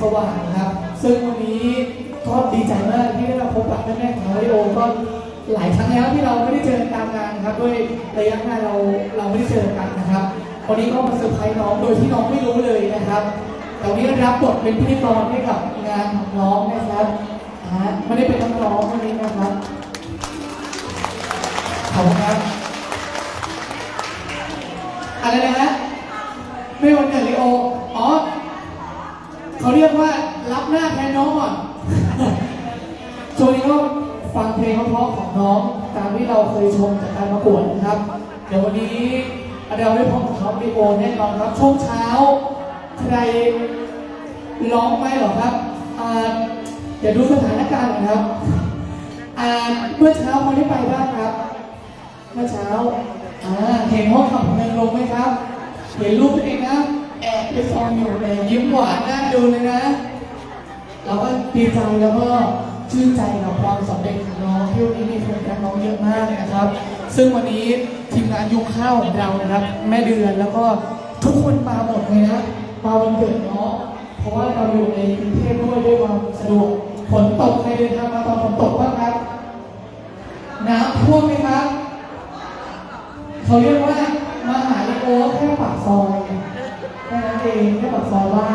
สว่างนะครับ ซึ่งวันนี้ก็ดีใจมากที่ได้มาพบกับแม่ๆของน้องลิโอก็หลายครั้งแล้วที่เราไม่ได้เจอกันตามงานครับด้วยระยะงานเราเราไม่ได้เจอกันนะครับวันนี้ก็มาเซอร์ไพรส์น้องโดยที่น้องไม่รู้เลยนะครับแต่วันนี้รับบทเป็นพิธีกรให้กับงานของน้องนะครับฮะไม่ได้เป็นนักร้องวันนี้นะครับขอบคุณครับอะไรนะฮะไม่วันเกิดลิโออ๋อ เขาเรียกว่ารับหน้าแทนน้องก่อนช่วงนี้ก็ฟังเพลงเพราะๆของน้อง ตามที่เราเคยชมจากการประกวดนะครับ เดี๋ยววันนี้เราได้พบกับน้องดีโอแน่นอนครับช่วงเช้า ใครร้องไหมหรอครับอ่าเดี๋ยวดูสถานการณ์น่อยครับอ่าเมื่อเช้าพอได้ไปบ้างครับ เมื่อเช้าอ่าเห็นห้องขับเพลงลงไหมครับ เห็นรูปตัวเองนะ ไปซองอยู่เลยยิ้มหวานน่าดูเลยนะ เราก็ดีใจแล้วก็ชื่นใจกับความสำเร็จของน้องที่วันนี้มีคนรักน้องเยอะมากนะครับ ซึ่งวันนี้ทีมงานยุคข้าวของเรานะครับ แม่เดือนแล้วก็ทุกคนมาหมดเลยนะมาวันเกิดน้องเพราะว่าเราอยู่ในกรุงเทพด้วยด้วยความสะดวกฝนตกใครเดินทางมาตอนฝนตกบ้างครับน้ำท่วมไหมครับเขาเรียกว่ามาหาลิโอแค่ปากซอย แค่นั้นเองแค่ปากซอว่า